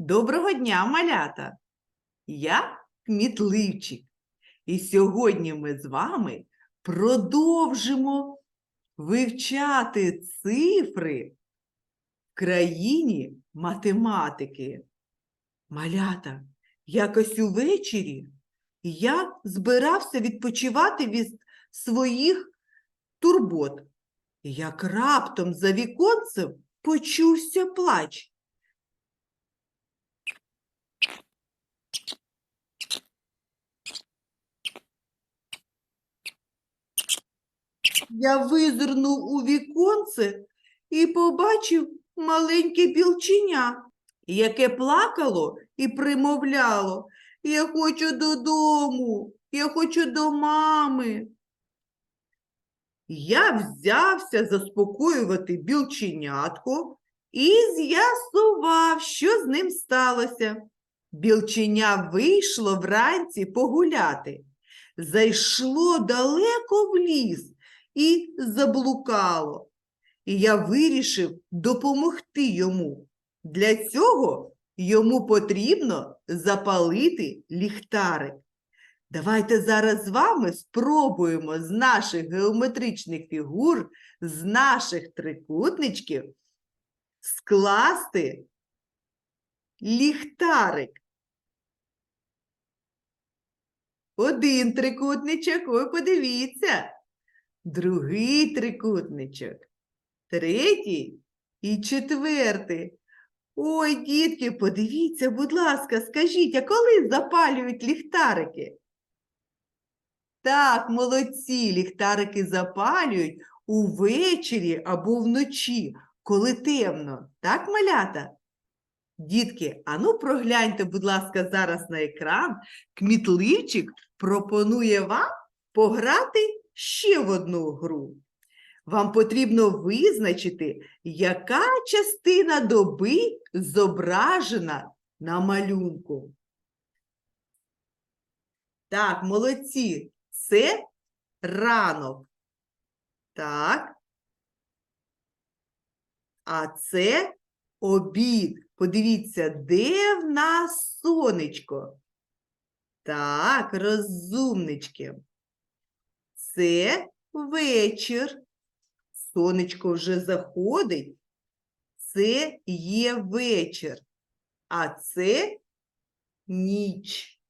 Доброго дня, малята! Я Кмітливчик. І сьогодні ми з вами продовжимо вивчати цифри в країні математики. Малята, якось увечері я збирався відпочивати від своїх турбот. Як раптом за віконцем почувся плач. Я визирнув у віконце і побачив маленьке білченя, яке плакало і примовляло Я хочу додому, я хочу до мами. Я взявся заспокоювати білченятко і з'ясував, що з ним сталося. Білченя вийшло вранці погуляти, зайшло далеко в ліс і заблукало. І я вирішив допомогти йому. Для цього йому потрібно запалити ліхтарик. Давайте зараз з вами спробуємо з наших геометричних фігур, з наших трикутничків скласти ліхтарик. Один трикутничок, ой, подивіться. Другий трикутничок, третій і четвертий. Ой, дітки, подивіться, будь ласка, скажіть, а коли запалюють ліхтарики? Так, молодці, ліхтарики запалюють увечері або вночі, коли темно. Так, малята? Дітки, ану прогляньте, будь ласка, зараз на екран. Кмітливчик пропонує вам пограти ще в одну гру. Вам потрібно визначити, яка частина доби зображена на малюнку. Так, молодці, це ранок. Так. А це обід. Подивіться, де в нас сонечко? Так, розумнички. Це вечір. Сонечко вже заходить. Це є вечір. А це ніч.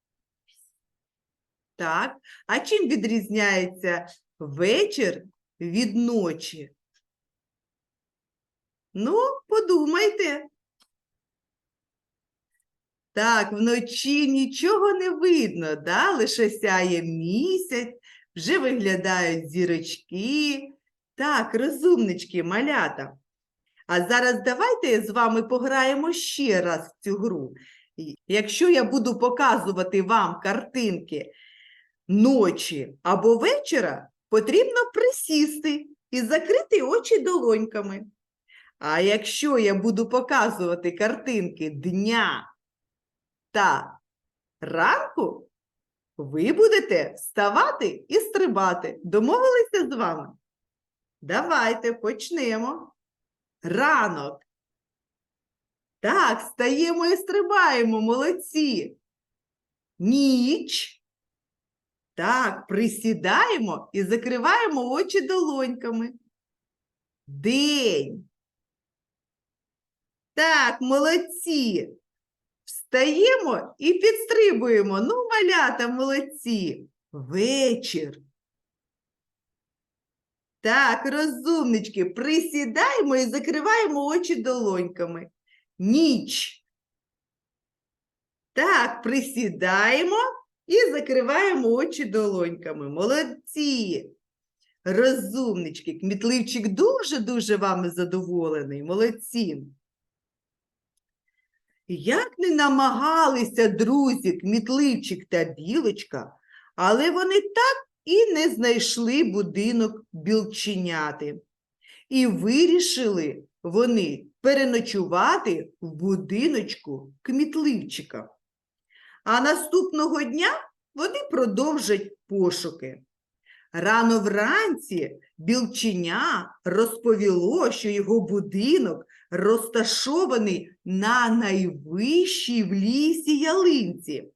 Так. А чим відрізняється вечір від ночі? Ну, подумайте. Так, вночі нічого не видно, да? лише сяє місяць, вже виглядають зірочки. Так, розумнички, малята. А зараз давайте з вами пограємо ще раз в цю гру. Якщо я буду показувати вам картинки ночі або вечора, потрібно присісти і закрити очі долоньками. А якщо я буду показувати картинки дня та ранку, ви будете вставати і стрибати. Домовилися з вами? Давайте почнемо. Ранок. Так, стаємо і стрибаємо, молодці. Ніч. Так, присідаємо і закриваємо очі долоньками. День. Так, молодці. Встаємо і підстрибуємо. Ну, малята, молодці. Вечір. Так, розумнички, присідаємо і закриваємо очі долоньками. Ніч. Так, присідаємо і закриваємо очі долоньками. Молодці. Розумнички, кмітливчик дуже-дуже вами задоволений. Молодці. Як не намагалися друзі, кмітливчик та білочка, але вони так і не знайшли будинок білченяти. І вирішили вони переночувати в будиночку Рано вранці білченя розповіло, що його будинок розташований на найвищій в лісі ялинці.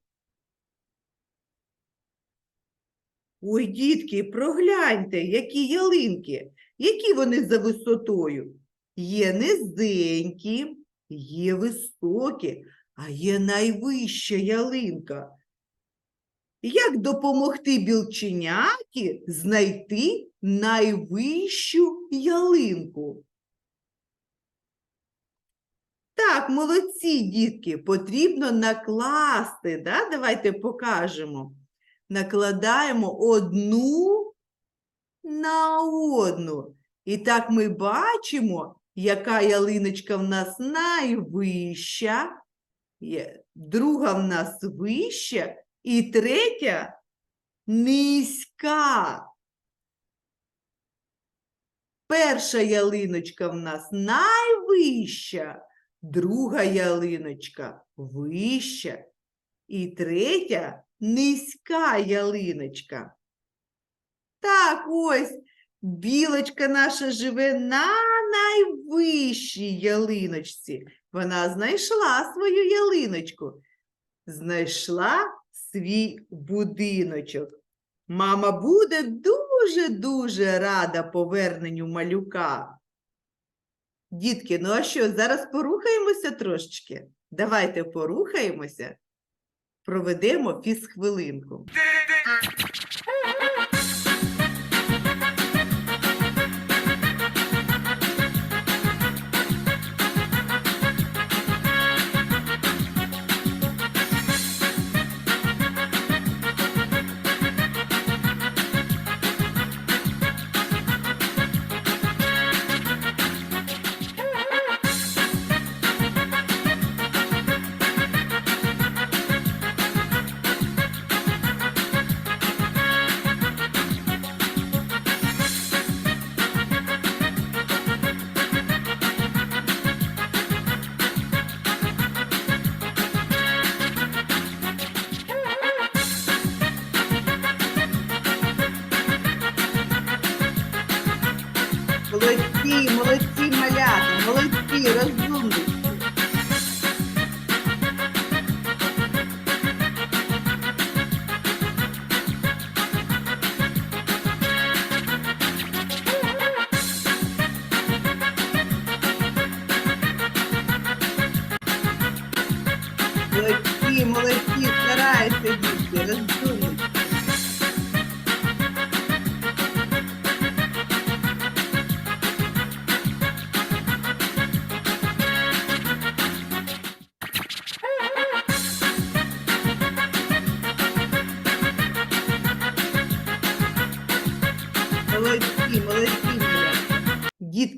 Ой, дітки, прогляньте, які ялинки, які вони за висотою. Є низенькі, є високі, а є найвища ялинка. Як допомогти білченяті знайти найвищу ялинку? Так, молодці, дітки, потрібно накласти, да? давайте покажемо. Накладаємо одну на одну. І так ми бачимо, яка ялиночка в нас найвища, друга в нас вища, і третя низька. Перша ялиночка в нас найвища, друга ялиночка вища, і третя низька ялиночка. Так, ось білочка наша живе на найвищій ялиночці. Вона знайшла свою ялиночку, знайшла свій будиночок. Мама буде дуже-дуже рада поверненню малюка. Дітки, ну а що, зараз порухаємося трошечки? Давайте порухаємося, проведемо фізхвилинку. Молодці, молодці, маляти, молодці, розумнички.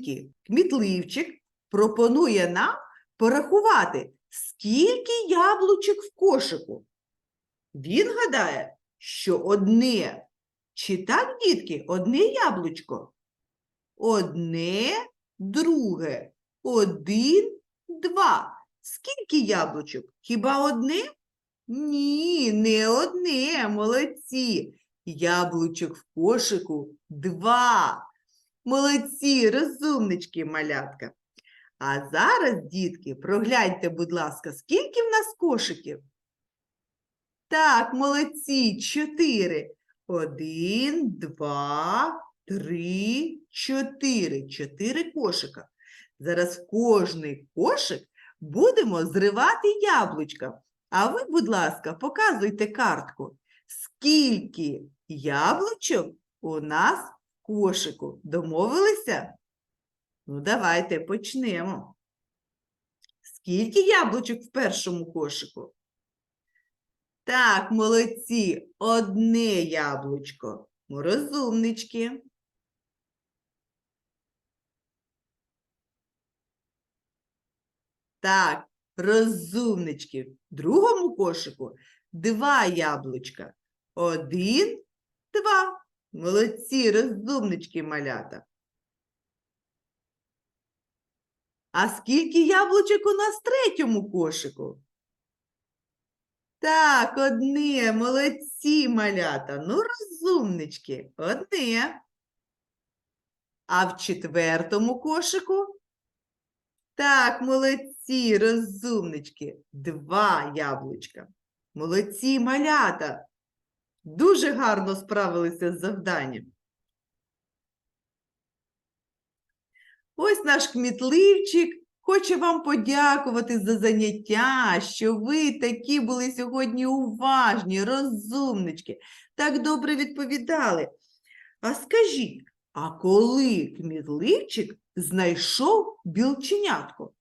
Дітки, кмітливчик пропонує нам порахувати, скільки яблучок в кошику. Він гадає, що одне. Чи так, дітки, одне яблучко? Одне, друге, один, два. Скільки яблучок? Хіба одне? Ні, не одне, молодці. Яблучок в кошику два. Молодці, розумнички, малятка. А зараз, дітки, прогляньте, будь ласка, скільки в нас кошиків? Так, молодці, чотири. Один, два, три, чотири. Чотири кошика. Зараз кожний кошик будемо зривати яблучка. А ви, будь ласка, показуйте картку. Скільки яблучок у нас кошику? Домовилися? Ну, давайте почнемо. Скільки яблучок в першому кошику? Так, молодці, одне яблучко. Ну, Розумнички. Так, розумнички. В другому кошику два яблучка. Один, два. Молодці, розумнички, малята. А скільки яблучок у нас в третьому кошику? Так, одне, молодці, малята. Ну, розумнички, одне. А в четвертому кошику? Так, молодці, розумнички. Два яблучка. Молодці, малята. Дуже гарно справилися з завданням. Ось наш кмітливчик хоче вам подякувати за заняття, що ви такі були сьогодні уважні, розумнички, так добре відповідали. А скажіть, а коли кмітливчик знайшов білченятко?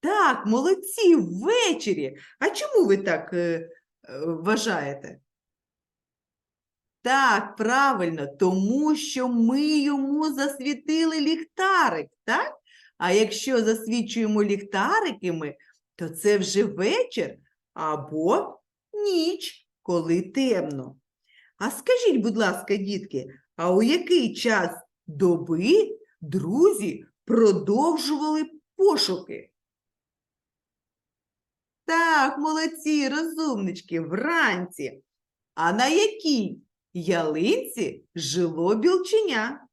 Так, молодці, ввечері. А чому ви так е, вважаєте? Так, правильно, тому що ми йому засвітили ліхтарик, так? А якщо засвічуємо ліхтариками, то це вже вечір або ніч, коли темно. А скажіть, будь ласка, дітки, а у який час доби друзі продовжували пошуки? Так, молодці, розумнички, вранці. А на якій ялинці жило білченя?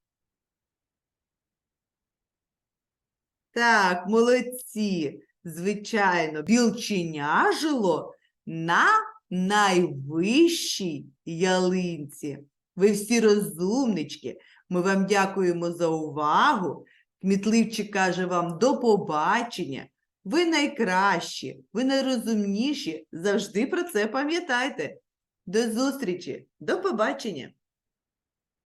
Так, молодці. Звичайно, білченя жило на найвищій ялинці. Ви всі розумнички. Ми вам дякуємо за увагу. Кмітливчик каже вам до побачення. Ви найкращі, ви найрозумніші. Завжди про це пам'ятайте. До зустрічі, до побачення!